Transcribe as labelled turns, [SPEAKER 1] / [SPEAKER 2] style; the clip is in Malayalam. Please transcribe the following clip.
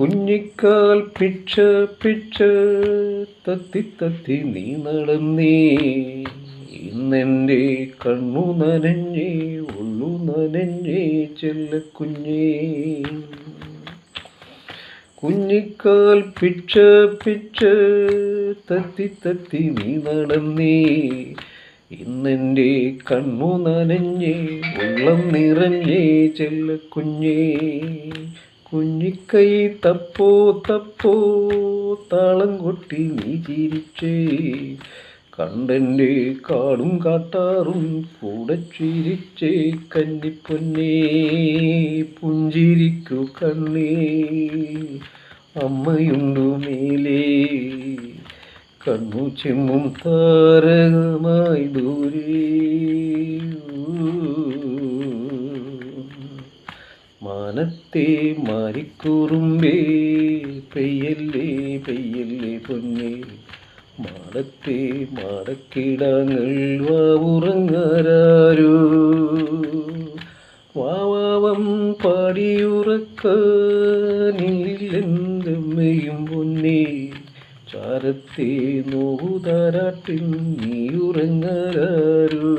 [SPEAKER 1] കുഞ്ഞിക്കാൽ പിച്ച് പിച്ച് തത്തി തത്തി നീ നടന്നേ. ഇന്നെന്റെ കണ്ണു നനഞ്ഞേ ഉള്ളു നനഞ്ഞേ ചെല്ല കുഞ്ഞേ. കുഞ്ഞിക്കാൽ പിച്ച് പിച്ച് തത്തി തത്തി നീ നടന്നേ. ഇന്നെന്റെ കണ്ണു നനഞ്ഞേ ഉള്ളം നിറഞ്ഞേ ചെല്ലക്കുഞ്ഞേ കുഞ്ഞിക്കൈ തപ്പോ തപ്പോ താളം കൊട്ടി നീ ചിരിച്ചേ. കണ്ടെന്റെ കാടും കാട്ടാറും കൂടെ ചിരിച്ചേ. കന്നിപ്പൊന്നേ പുഞ്ചിരിക്കു കണ്ണേ. അമ്മയുണ്ടു മേലേ കണ്ണു ചെമ്മും താരകമായി ദൂരേ. മാനത്തെ മാരിക്കുറുമ്പേ പെയ്യല്ലേ പെയ്യല്ലേ പൊന്നേ. മാടത്തെ മാടക്കിടങ്ങൾ വാവുറങ്ങാരോ വാവാവം പാടിയുറക്കാനില്ലെന്തമ്മയും പൊന്നേ. ചാരത്തെ നോവുതാരാട്ടിൽ നീ ഉറങ്ങാരോ